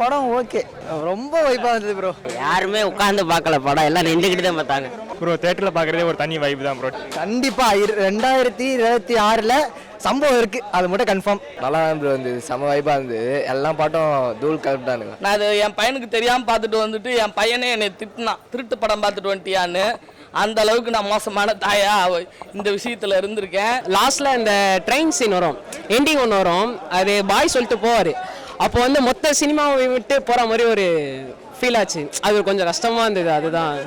படம் ஓகே. ரொம்ப வைப்பாக இருந்தது ப்ரோ யாருமே உட்காந்து பார்க்கல படம். எல்லாம் நின்றுக்கிட்டு தான் பார்த்தாங்க. ப்ரோ தேட்டரில் பார்க்குறதே ஒரு தனி வைப் தான் ப்ரோ கண்டிப்பாக ரெண்டாயிரத்தி இருபத்தி ஆறில் சம்பவம் இருக்குது அது மட்டும் கன்ஃபார்ம் நல்லா தான் ப்ரோ இருந்தது செம வைப்பாக இருந்தது. எல்லா பாட்டும் தூள் கலப்பிட்டானுங்க நான் அது என் பையனுக்கு தெரியாமல் பார்த்துட்டு வந்துட்டு என் பையனே என்னை திட்டினான். திருட்டு படம் பார்த்துட்டு வந்துட்டியான்னு. அந்த அளவுக்கு நான் மோசமான தாயா இந்த விஷயத்துல இருந்திருக்கேன். லாஸ்ட்ல இந்த ட்ரெயின் சீன் வரும். எண்டிங் ஒன்று வரும். அது பாய் சொல்லிட்டு போவார். அப்போ வந்து மொத்த சினிமாவை விட்டு போகிற மாதிரி ஒரு ஃபீல் ஆச்சு. அது கொஞ்சம் கஷ்டமாக இருந்தது அதுதான்.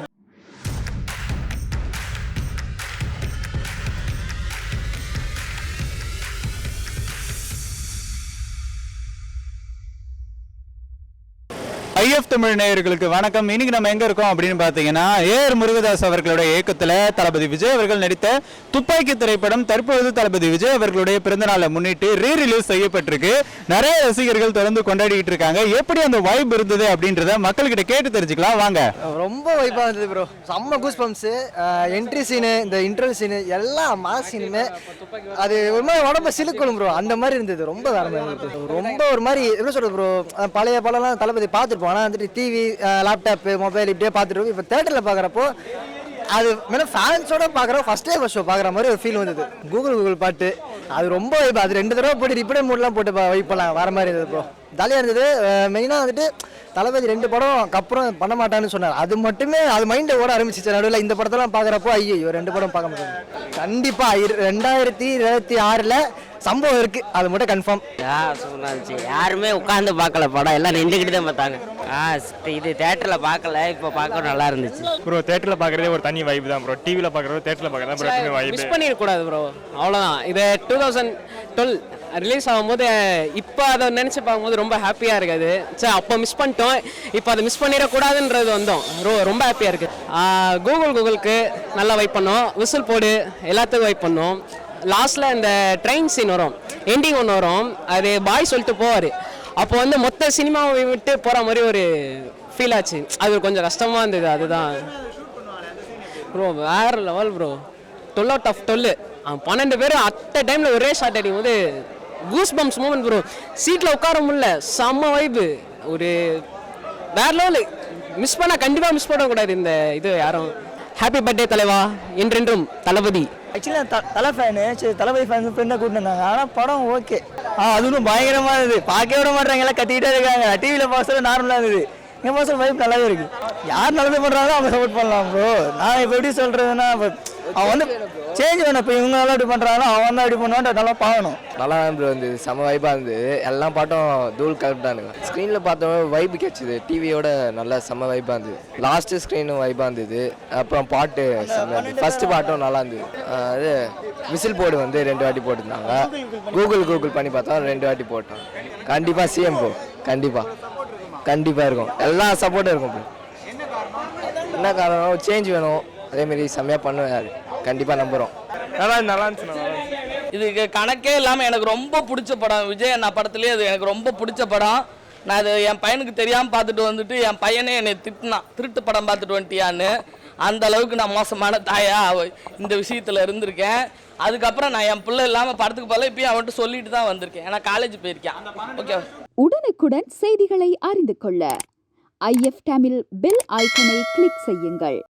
டிஎஃப் தமிழ் நேயர்களுக்கு வணக்கம். இன்னைக்கு நம்ம எங்க இருக்கோம் அப்படின்னு பாத்தீங்கன்னா ஏஆர் முருகதாஸ் அவர்களுடைய இயக்கத்துல தளபதி விஜய் அவர்கள் நடித்த துப்பாக்கி திரைப்படம் தற்பொழுது தளபதி விஜய் அவர்களுடைய பிறந்தநாளை முன்னிட்டு ரீ ரிலீஸ் செய்யப்பட்டிருக்கு. நிறைய ரசிகர்கள் தொடர்ந்து கொண்டாடிட்டு இருக்காங்க. எப்படி அந்த வைப் இருந்தது அப்படின்றத மக்கள்கிட்ட கேட்டு தெரிஞ்சுக்கலாம். வாங்க. ரொம்ப வைப்பா இருந்தது ப்ரோ செம்ம கூஸ் பம்ப்ஸு என்ட்ரி சீனு இந்த இன்டர்வல் சீனு எல்லாம் மாஸ் சீனுமே அது ஒரு மாதிரி உடம்ப சிலுக்கணும் ப்ரோ அந்த மாதிரி இருந்தது. ரொம்ப வேற மாதிரி ரொம்ப ஒரு மாதிரி எப்படி சொல்றது ப்ரோ பழைய படம்லாம் தளபதி பார்த்துருப்போம் ஆனால் வந்துட்டு டிவி லேப்டாப்பு மொபைல் இப்படியே பார்த்துட்டு இப்போ தேட்டரில் பார்க்குறப்போ அது மேடம் ஃபேன்ஸோட பார்க்குறோம் ஃபஸ்ட் டே ஃபஸ்ட் ஷோ பார்க்குற மாதிரி ஒரு ஃபீல் வந்தது. கூகுள் கூகுள் பாட்டு. அது ரொம்ப வைப் அது ரெண்டு தடவை போட்டு ரிப்பீட் மூட்லாம் போட்டு வைப்பலாம் வர மாதிரி இருந்தது ப்ரோ ஜாலியாக இருந்தது. மெயினாக வந்துட்டு தளபதி ரெண்டு படம் அப்புறம் பண்ண மாட்டான்னு சொன்னார். அது மட்டுமே அது மைண்டை ஓட ஆரம்பிச்சிச்சு. நடுவில் இந்த படத்தெல்லாம் பார்க்குறப்போ ஐயோ ரெண்டு படம் பார்க்க முடியாது. கண்டிப்பாக ரெண்டாயிரத்தி இருபத்தி ஆறில் சம்பவம் இருக்குது அது மட்டும் கன்ஃபார்ம் இருந்துச்சு. யாருமே உட்காந்து பார்க்கல படம். எல்லாம் நின்றுக்கிட்டு தான் பார்த்தாங்க. ஆ இது தேட்டரில் பார்க்கல. இப்போ பார்க்க நல்லா இருந்துச்சு. ப்ரோ தேட்டரில் பார்க்குறதே ஒரு தனி வைப் தான் ப்ரோ டிவியில் பார்க்குறது தேட்டரில் பார்க்குறது ப்ரோ எப்பவுமே வைப் மிஸ் பண்ணிடக்கூடாது ப்ரோ அவ்வளோதான் இது டூ தௌசண்ட் டுவெல் ரிலீஸ் ஆகும்போது இப்போ அதை நினச்சி பார்க்கும்போது ரொம்ப ஹாப்பியாக இருக்காது. சரி அப்போ மிஸ் பண்ணிட்டோம். இப்போ அதை மிஸ் பண்ணிடக்கூடாதுன்றது வந்தோம். ரொ ரொம்ப ஹாப்பியாக இருக்குது கூகுள் கூகுளுக்கு நல்லா வைப் பண்ணோம். விசில் போடு. எல்லாத்துக்கும் வைப் பண்ணோம். லாஸ்ட்டில் இந்த ட்ரெயின் சீன் வரும். எண்டிங் ஒன்று வரும். அது பாய் சொல்லிட்டு போவார். அப்போ வந்து மொத்த சினிமாவை விட்டு போகிற மாதிரி ஒரு ஃபீல் ஆச்சு. அது கொஞ்சம் கஷ்டமாக இருந்தது. அதுதான். ப்ரோ வேறு level bro twelve out of twelve பன்னெண்டு பேர் அட்ட டைமில் ஒரே ஷாட் அடிக்கும் போது கூஸ் பம்ப்ஸ் மூமெண்ட் ப்ரோ சீட்டில் உட்கார முடியல. செம்ம வைப்பு ஒரு வேற லெவல் மிஸ் பண்ணால் கண்டிப்பாக மிஸ் பண்ணக்கூடாது இந்த இது யாரும். ஹாப்பி பர்த்டே தலைவா. என்றென்றும் தளபதி. ஆக்சுவலி நான் த- தலை ஃபேனு சரி தளபதி ஃபேன் ஃப்ரெண்டாக கூட்டிட்டு ஆனால் படம் ஓகே ஆ அது ஒன்றும் பயங்கரமாக இருந்தது. பார்க்கவே விட மாட்டாங்க எல்லாம் கத்திக்கிட்டே இருக்காங்க. டிவியில் பார்க்க நார்மலாக இருந்தது. இங்கே பார்க்க வைப் நல்லாவே இருக்கு. யார் நல்லது பண்ணுறாங்களோ அவங்க சப்போர்ட் பண்ணலாம் ப்ரோ நான் இப்போ எப்படி சொல்கிறதுன்னா இப்போ அவன் வந்து சேஞ்ச் வேணும் இப்போ இவங்க எல்லாம் இப்படி பண்ணுறாங்களோ அவன் தான் இப்படி பண்ணுவான் நல்லா பார்க்கணும் நல்லா இருந்தது செம வைப்பாக இருந்தது. எல்லா பாட்டும் தூள் கலப்பிட்டானுங்க ஸ்க்ரீனில் பார்த்தோம் வைப் கிடைச்சிது. டிவியோட நல்லா செம வைப்பாக இருந்தது. லாஸ்ட்டு ஸ்க்ரீனும் வைப்பாக இருந்தது. அப்புறம் பாட்டு செம்ம ஃபஸ்ட்டு பாட்டும் நல்லா இருந்தது. அது விசில் போர்டு வந்து ரெண்டு வாட்டி போட்டிருந்தாங்க. கூகுள் கூகுள் பண்ணி பார்த்தோம் ரெண்டு வாட்டி போட்டோம். கண்டிப்பாக சிஎம் ப்ரோ கண்டிப்பாக கண்டிப்பாக இருக்கும். எல்லா சப்போர்ட்டும் இருக்கும். என்ன காரணம்? சேஞ்ச் வேணும். அதேமாரி செம்மையாக பண்ணுவார் கண்டிப்பாக நம்புகிறோம் நல்லா நல்லா இருந்துச்சு. இதுக்கு கணக்கே இல்லாமல் எனக்கு ரொம்ப பிடிச்ச படம் விஜய் அண்ணா படத்துலேயே அது எனக்கு ரொம்ப பிடிச்ச படம். நான் அது என் பையனுக்கு தெரியாமல் பார்த்துட்டு வந்துட்டு என் பையனே என்னை திட்டினான் திருட்டு படம் பார்த்துட்டு வந்துட்டியான்னு. அந்த அளவுக்கு நான் மோசமான தாயா இந்த விஷயத்தில் இருந்திருக்கேன். அதுக்கப்புறம் நான் என் பிள்ளை இல்லாமல் படத்துக்கு போல இப்பயும் அவன்கிட்ட சொல்லிட்டு தான் வந்திருக்கேன். ஏன்னா காலேஜ் போயிருக்கேன் ஓகே உடனுக்குடன் செய்திகளை அறிந்து கொள்ள. ஐஎஃப் தமிழ் பெல் ஐக்கனை கிளிக் செய்யுங்கள்.